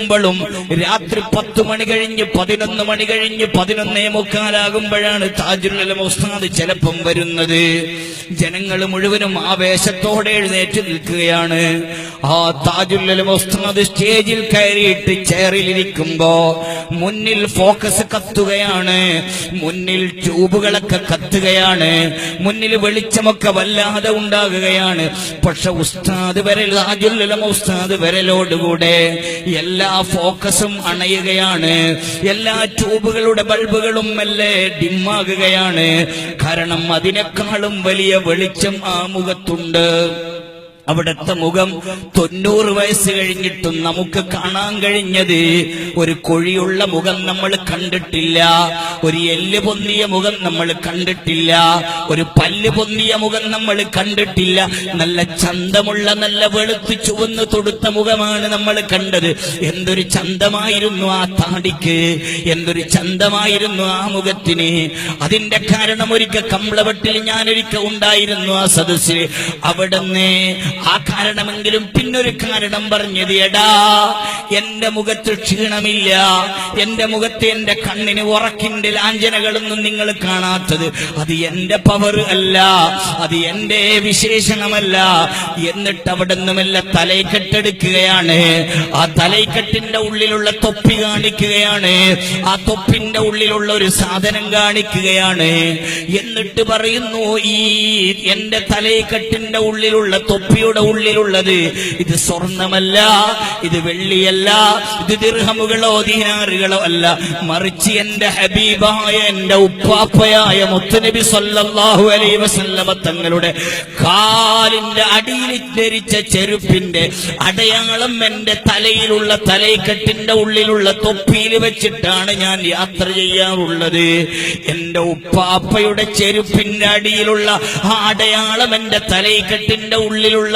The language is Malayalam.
ും രാത്രി പത്ത് മണി കഴിഞ്ഞ് പതിനൊന്ന് മണി കഴിഞ്ഞ് പതിനൊന്നേ മുക്കാലാകുമ്പോഴാണ് താജുൽ ഉസ്താദ് ചിലപ്പം വരുന്നത്. ജനങ്ങൾ മുഴുവനും ആവേശത്തോടെ എഴുന്നേറ്റ് നിൽക്കുകയാണ്. ആ താജുല്ലൽ ഉസ്താദ് സ്റ്റേജിൽ കയറിയിട്ട് ചെയറിലിരിക്കുമ്പോ മുന്നിൽ ഫോക്കസ് കത്തുകയാണ് മുന്നിൽ ട്യൂബുകളൊക്കെ കത്തുകയാണ് മുന്നിൽ വെളിച്ചമൊക്കെ വല്ലാതെ ഉണ്ടാകുകയാണ്. പക്ഷെ ഉസ്താദ് വരൽ താജുൽ ഉസ്താദ് വരലോടുകൂടെ എല്ലാ ഫോക്കസും അണയുകയാണ്. എല്ലാ ട്യൂബുകളുടെ ബൾബുകളും മെല്ലെ ഡിമ്മാകുകയാണ്. കാരണം അതിനേക്കാളും വലിയ വെളിച്ചം ആ മുഖത്തുണ്ട്. അവിടുത്തെ മുഖം തൊണ്ണൂറ് വയസ്സ് കഴിഞ്ഞിട്ടും നമുക്ക് കാണാൻ കഴിഞ്ഞത് ഒരു കൊഴിയുള്ള മുഖം നമ്മൾ കണ്ടിട്ടില്ല ഒരു എല്ല് പൊന്നിയ മുഖം നമ്മൾ കണ്ടിട്ടില്ല ഒരു പല്ല് പൊന്നിയ മുഖം നമ്മൾ കണ്ടിട്ടില്ല. നല്ല ചന്തമുള്ള നല്ല വെളുത്ത് ചുവന്ന് തൊടുത്ത മുഖമാണ് നമ്മൾ കണ്ടത്. എന്തൊരു ചന്തമായിരുന്നു ആ താടിക്ക് എന്തൊരു ചന്തമായിരുന്നു ആ മുഖത്തിന്. അതിന്റെ കാരണം ഒരിക്കൽ കമ്പളവട്ടിൽ ഞാനൊരിക്കൽ ഉണ്ടായിരുന്നു ആ സദസ്സിൽ അവിടുന്ന് ആ കാരണമെങ്കിലും പിന്നൊരു കാരണം പറഞ്ഞത് എടാ എന്റെ മുഖത്ത് ക്ഷീണമില്ല. എന്റെ മുഖത്ത് എന്റെ കണ്ണിന് ഉറക്കിന്റെ ലാഞ്ചനകളൊന്നും നിങ്ങൾ കാണാത്തത്. അത് എന്റെ പവർ അല്ല. അത് എന്റെ വിശേഷണമല്ല. എന്നിട്ട് അവിടെ നിന്നുമല്ല തലയ്ക്കെട്ടെടുക്കുകയാണ്. ആ തലയ്ക്കെട്ടിന്റെ ഉള്ളിലുള്ള തൊപ്പി കാണിക്കുകയാണ്. ആ തൊപ്പിന്റെ ഉള്ളിലുള്ള ഒരു സാധനം കാണിക്കുകയാണ്. എന്നിട്ട് പറയുന്നു ഈ എന്റെ തലയ്ക്കെട്ടിന്റെ ഉള്ളിലുള്ള തൊപ്പിയുടെ ഉള്ളിലുള്ളത്. ഇത് സ്വർണമല്ല ഇത് വെള്ളിയല്ല ഇത് ദിർഹമുകളോ ദിനാറുകളോ അല്ല. മറിച്ച് എന്റെ ഹബീബായ എന്റെ ഉപ്പാപ്പയായ മുത്തുനബി സല്ലാഹു അലൈ വസല്ലമ തങ്ങളുടെ കാലിന്റെ അടിയിൽ ധരിച്ച ചെരുപ്പിന്റെ അടയാളം എന്റെ തലയിലുള്ള തലയിക്കെട്ടിന്റെ ഉള്ളിലുള്ള തൊപ്പിയിൽ വെച്ചിട്ടാണ് ഞാൻ യാത്ര ചെയ്യാറുള്ളത്. എന്റെ ഉപ്പാപ്പയുടെ ചെരുപ്പിന്റെ അടിയിലുള്ള ആ അടയാളം എന്റെ തലയിക്കെട്ടിന്റെ ഉള്ളിലുള്ള